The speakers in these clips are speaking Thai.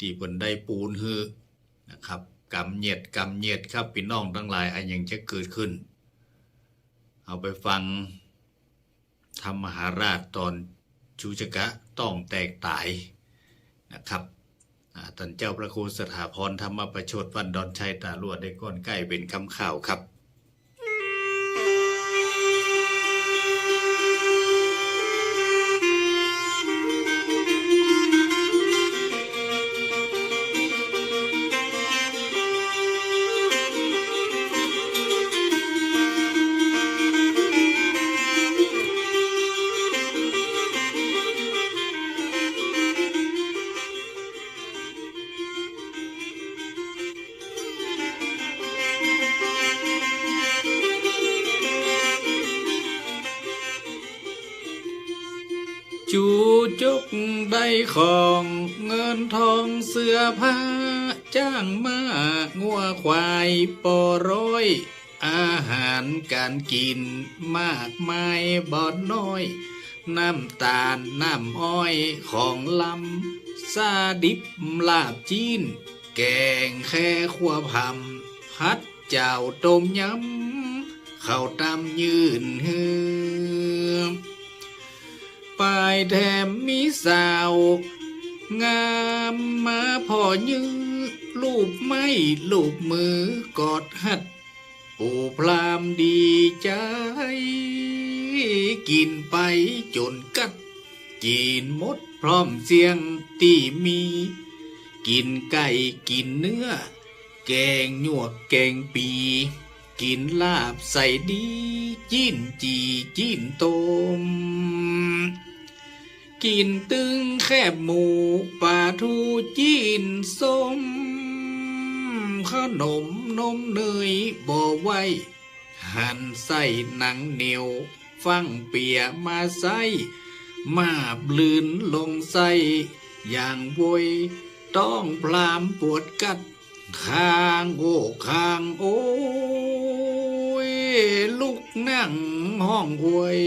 ที่เพิ่นได้ปูนฮือนะครับกำเหยียดกำเหยียดครับพี่น้องทั้งหลายอันยังจะเกิดขึ้น เอาไปฟังธรรมหาราชตอนชูชกะต้องแตกตายนะครับอ่าท่านเจ้าพระครูสถาพรธรรมประโชดวันดอนชัยตาลวดได้ก้อนใกล้เป็นคำข่าวครับ จูจุกได้ของเงินทองเสื้อผ้า จ้างมางัวควายปอร้อย อาหารการกินมากมายบ่อนน้อย น้ำตาลน้ำอ้อยของลำซาดิบลาบจีน แกงแค่ขัวพำพัดเจ้าต้มยำข้าวตำยืนฮือายแถมมีสาว งามมาพอยื้อลูบไม่ลูบมือกอดหัด ปู่พรามดีใจ กินไปจนกัด กินมดพร้อมเสียงตีมี กินไก่กินเนื้อ แกงหยวกแกงปี กินลาบใส่ดี จิ้นจีจิ้นต้ม กินตึงแคบหมูปลาทูจีนส้ม ขนมนมเนยบ่ไว้ หั่นใส่หนังเหนียว ฟังเปียมาใส่มาบลืนลงใส่อย่างโวยต้องพลามปวดกัดข้างโอ้ข้างโอ้ย ลูกนั่งห้องหวย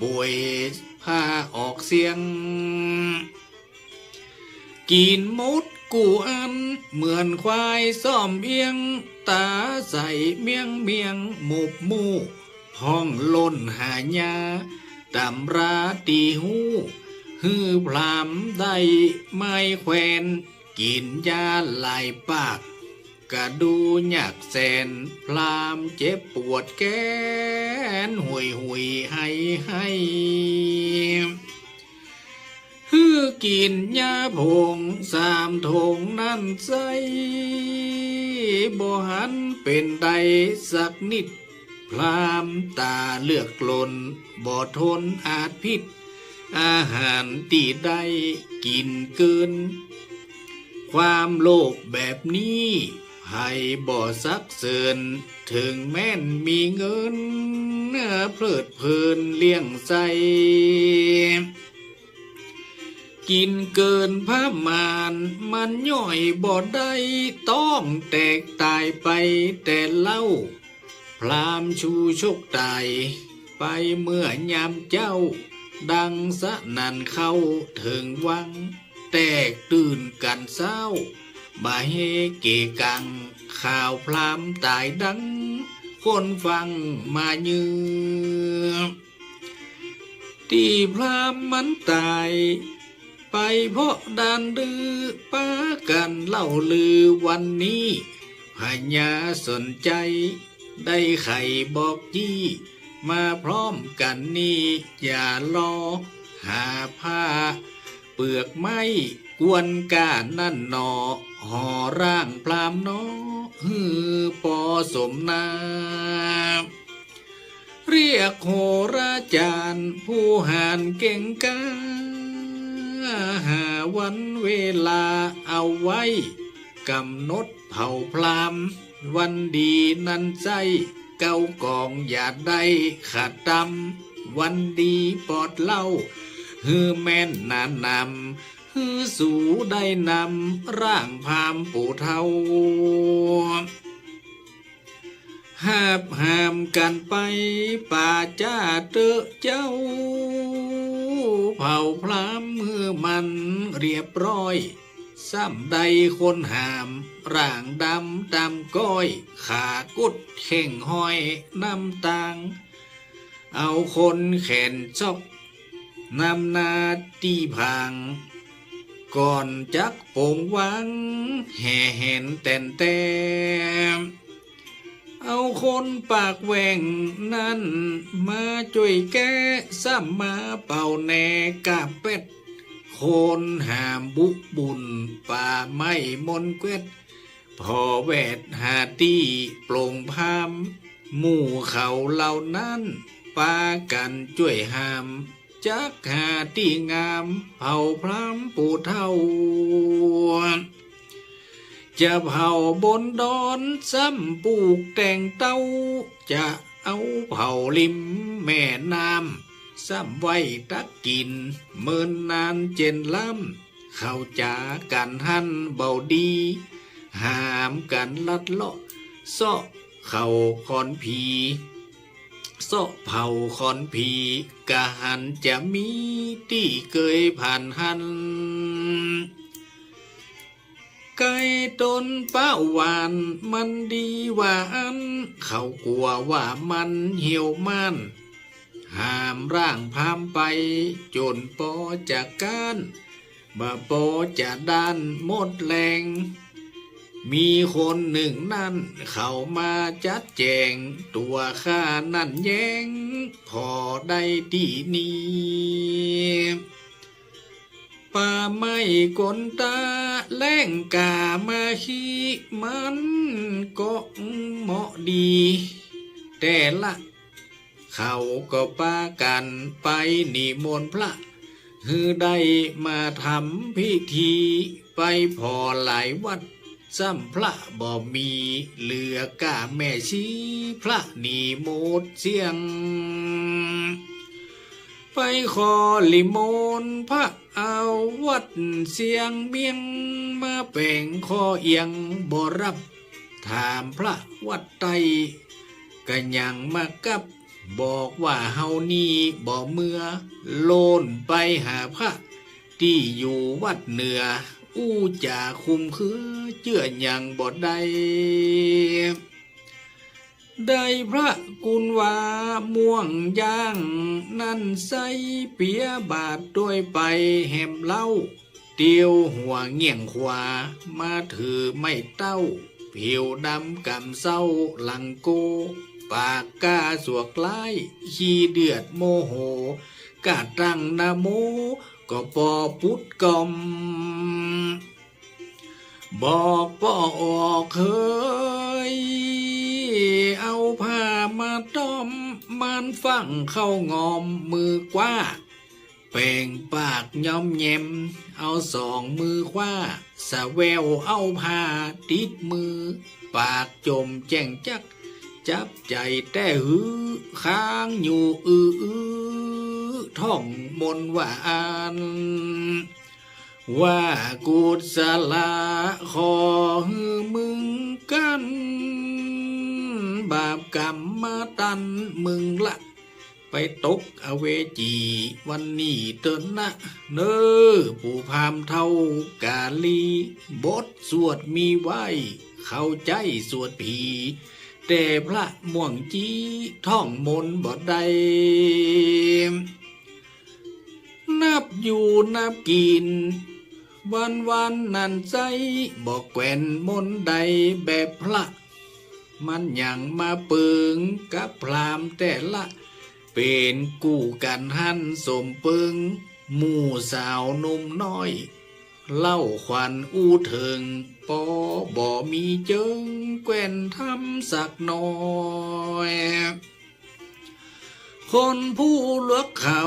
ป่วย พาออกเสียง กินมดกูอัน เหมือนควายซ่อมเอียง ตาใส่เมียงเมียงหมุบมูห้องล้นหายาตำราตีหูฮือพรามได้ไม่แควน กินยาหลายปาก กะดูหยักแสน พรามเจ็บปวดแกนหุยหุยให้ให้ฮือกินยาผงสามทงนั่นใจบ่หันเป็นใดสักนิด พรามตาเลือกกลนบ่ทนอาจพิษ อาหารตีได้กินเกินความโลภแบบนี้ ให้บ่สักเสริญถึงแม่นมีเงินเนื้อเพลิดเพลินเลี้ยงใจ กินเกินพระมานมันย่อยบ่ได้ต้องแตกตายไปแต่เล่า พรามชูชกตาย ไปเมื่อยามเจ้า ดังสะนันเข้าถึงวัง แตกตื่นกันเศร้า บาเกกัง ข่าวพรามตายดัง คนฟังมาเยือที่พรามมันตาย ไปเพราะดานดื้อป้ากันเล่าลือวันนี้พญาสนใจ ได้ไข่บอกยี่มาพร้อมกันนี่อย่ารอ หาผ้า เปลือกไม้ วนกานั่นหนอห่อร่างพรามนอฮือปอสมนาเรียกโหราจารย์ผู้หานเก่งกาหาวันเวลาเอาไว้กำหนดเผาพรามวันดีนั้นใจเก้ากองอย่าได้ขาดตำวันดีปอดเล่าฮือแม่นนานนำ ฮือสู่ได้นำร่างพามปู่เทาหาบหามกันไปป่าจ้าเตอเจ้า เผาพรามมือมันเรียบร้อยซ้ำใดคนหาม ร่างดำดำก้อย ขากุดเข่งห้อยน้ำตางเอาคนแขนซอกนำนาตีพัง ก่อนจักโป่งวัง แห่เห็นแต่นแต่เอาคนปากแหว่งนั่นมาช่วยแก้ซ้ำมาเป่าแนกาเป็ด คนหามบุกบุญป่าไม่มนเกวดพอแวดหาตีโปร่งพาม หมู่เขาเหล่านั้นปากันช่วยหาม จักหาที่งามเผาพรำปูเท่า จะเผาบนดอนซ้ำปลูกแต่งเต้า จะเอาเผาริมแม่น้ำซ้ำไว้ตักกิน เมินนานเจนล้ำเข้าจากันหันเบาดี หามกันลัดเลาะเซาะเข่าคอนผี ซาะเผาคอนผีกะหันจะมีที่เคยผ่านหัน ไก่ต้นป้าหวานมันดีหวานเขากลัวว่ามันเหี่ยวมันห้ามร่างพามไป จนปอจากการบ่ปอจะด้านหมดแรง มีคนหนึ่งนั่น เข้ามาจัดแจง ตัวข้านั่นแย้ง พอได้ดีนี้ป่าไม้กลตา แล้งกามาขี้มันก็เหมาะดี แต่ละเขาก็ปากันไปนิมนต์พระฮือได้มาทำพิธีไปพอหลายวัด ซ้ำพระบ่มีเหลือกาแม่ชีพระนีโมดเสียง ไปขอลิมนพระเอาวัดเสียงเมียงมาแป่งคอเอียงบ่รับ ถามพระวัดไตก็ยังมากับบอกว่าเฮานี่บ่เมื่อ โลนไปหาพระที่อยู่วัดเหนือ อู้จ่าคุมคือเจื่ออยังบ่ได้ได้พระกุณวาม่วงย่าง นั่นใสเปียบาทด้วยไปแหมเล่า เตียวหัวเงี่ยงขวา มาถือไม่เต้า ผิวดำกำเศร้าหลังโก ปากกาสวกไล่ขี้เดือดโมโหกาตั้งนาโม ก็ปอพุทธกอมบอกปอออกเคย เอาผ้ามาต้อมมันฟังเข้างอมมือกว่าเป่งปากย้อมแยม เอาสองมือคว้าสะแววเอาผ้าติดมือ ปากจมแจ้งจัก จับใจแต่หือ ค้างอยู่อืออือ ท่องมนต์หวานว่ากุศลาขอฮือมึงกัน บาปกรรมมาตันมึงละ ไปตกอเวจีวันนี้เตินนะ เนอผู้พามเท่ากาลี บทสวดมีไว้ เข้าใจสวดผี แต่พระม่วงจีท่องมนบ่ได้ นับกิน วันวันนั่นใจบอกแกวนมนใดแบบพระ มันยังมาเปิงกับพรามแต่ละ เป็นกู้กันหันสมเปิงหมู่สาวนุ่มน้อย เล่าขวัญอู้เถิงปอบ่มีเจิงแกวนทำสักน้อย คนผู้เลือกเขา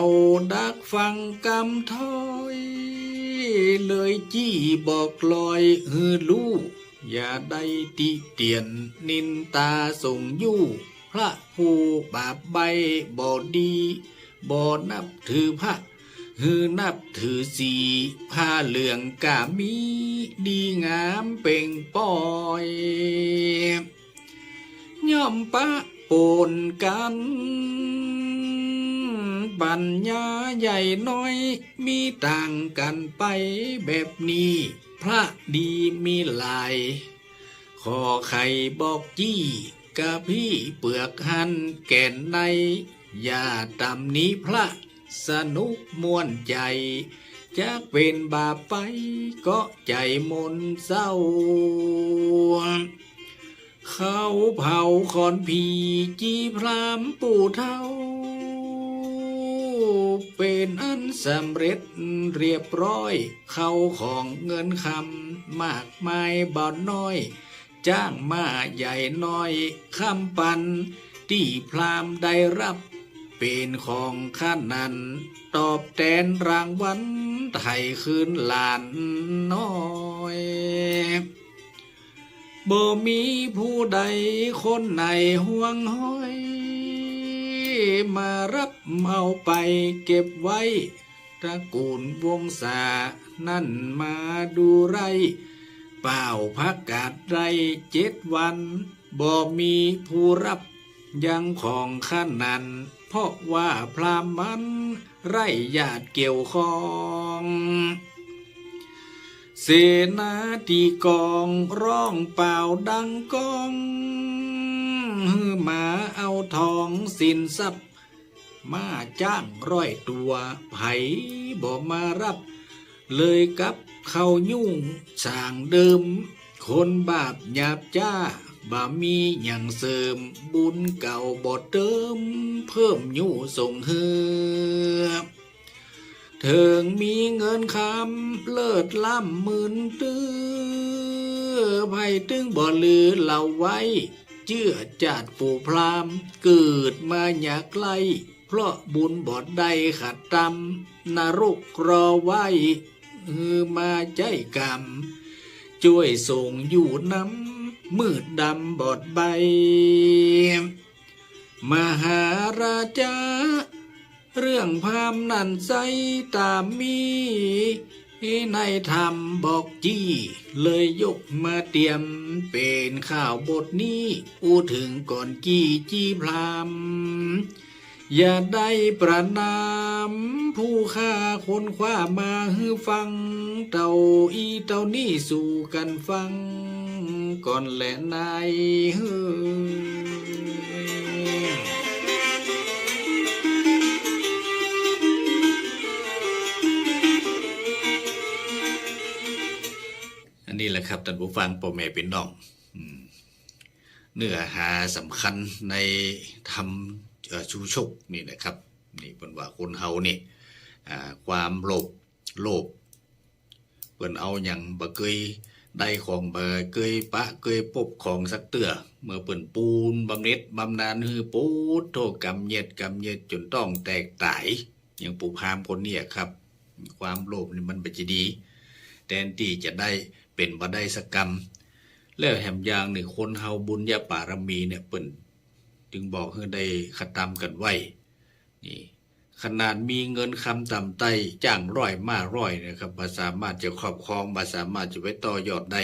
ดักฟังกำถอย เลยจี้บอกลอยฮือลูกอย่าได้ติเตียนนินตาส่งยู่พระผู้บาปใบบ่ดีบ่นับถือพระฮือนับถือสีผ้าเหลืองกามีดีงามเป่งปอย ย่อมปะปนกัน ปัญญาใหญ่น้อย มีต่างกันไปแบบนี้ พระดีมีหลายขอไข่บอกจี้กะพี่เปลือกหันแก่นใน อย่าตำนี้พระสนุกม่วนใจจะเป็นบาปไปก็ใจมนเศร้า เขาเผาคอนผีจีพรามปู่เท่า เป็นอันสำเร็จเรียบร้อย เข้าของเงินคำมากมายบ่อนน้อย จ้างมาใหญ่น้อยคำปัน ที่พรามได้รับ เป็นของข้านัน ตอบแทนรางวัลไทยคืนหลานน้อยบ่มีผู้ใดคนไหนห่วงห้อย มารับเอาไปเก็บไว้ตระกูลวงศานั่นมาดูไร เป่าพักกาดไรเจ็ดวันบ่มีผู้รับยังของข้านัน เพราะว่าพรามมัน ไรญาติเกี่ยวข้องเสนาตีกองร้องเปล่าดังกอง ฮือมาเอาทองสินทรัพย์ มาจ้างร้อยตัวไผบ่มารับ เลยกับเขายุ่งสางเดิม คนบาปหยาบจ้าบ่มีอย่างเสริมบุญเก่าบ่เติม เพิ่มยู่ส่งเฮือเถิงมีเงินคำเลิศล้ำหมื่นตื้อไผ่ตึงบ่ลือเหล่าไว้ เจื้อจาดปู่พรามเกิดมาอยากไกลเพราะบุญบอดได้ขัดตำนรกรอไว้ฮือมาใจกรรม ช่วยส่งอยู่น้ำมืดดำบอดใบ มหาราชาเรื่องพามนันใจตามมี ในธรรมบอกจี้เลยยกมาเตรียม เป็นข่าวบทนี้อู้ถึงก่อนกี้จี้พรามอย่าได้ประนาม ผู้ฆ่าคนคว้ามาฮือฟัง เต่าอีเต่านี่สู่กันฟัง ก่อนแหละนายฮ้ย นนี้แหละครับท่านผู้ฟังพ่อแม่เป็นน้องเนื้อหาสำคัญในทำชูชกนี่นะครับนี่เป็นว่าคนเฮานี่ความโลภโลภเปิ้นเอาอย่างบ่เคยได้ของบ่เคยปะเคยปบของสักเตือเมื่อเปิ้นปูนบำเหน็จบำนาญฮือปูดโทษกรรมเย็ดกรรมเย็ดจนต้องแตกตายอย่างปู่พามคนเนี้ครับ ความโลภนี่มันบ่จะดี แทนที่จะได้ เป็นบ่ได้สกรรม แล้วแหมยางนี่คนเฮาบุญญาปารมีเนี่ยเปิ่นจึงบอกให้ได้ขตามกันไว้นี่ขนาดมีเงินคำต่ำไต้จ้างร้อยมาร้อยนะครับบ่สามารถจะครอบครองบ่สามารถจะไว้ต่อยอดได้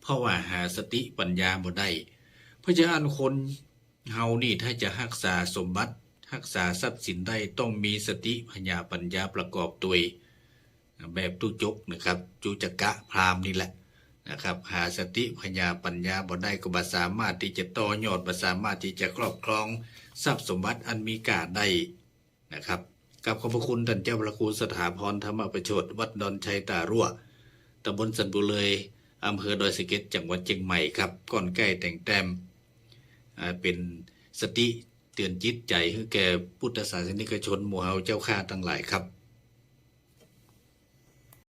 เพราะว่าหาสติปัญญาบ่ได้เพราะฉะนั้นคนเฮานี่ถ้าจะรักษาสมบัติรักษาทรัพย์สินได้ต้องมีสติปัญญาปัญญาประกอบตัวแบบตุจกนะครับจุจกะพราหมณ์นี่แหละ นะครับ หาสติพญาปัญญาบ่ได้ก็บ่สามารถที่จะต่อยอดบ่สามารถที่จะครอบครองทรัพย์สมบัติอันมีค่าได้นะครับกับขอบพระคุณท่านเจ้าพระครูสถาพรธรรมประโชดวัดดอนชัยตารั่วตำบลสันบุเลยอำเภอดอยสะเก็ดจังหวัดเชียงใหม่ครับก่อนใกล้แต่งแต้มเป็นสติเตือนจิตใจให้แก่พุทธศาสนิกชนหมู่เฮาเจ้าข้าทั้งหลายครับ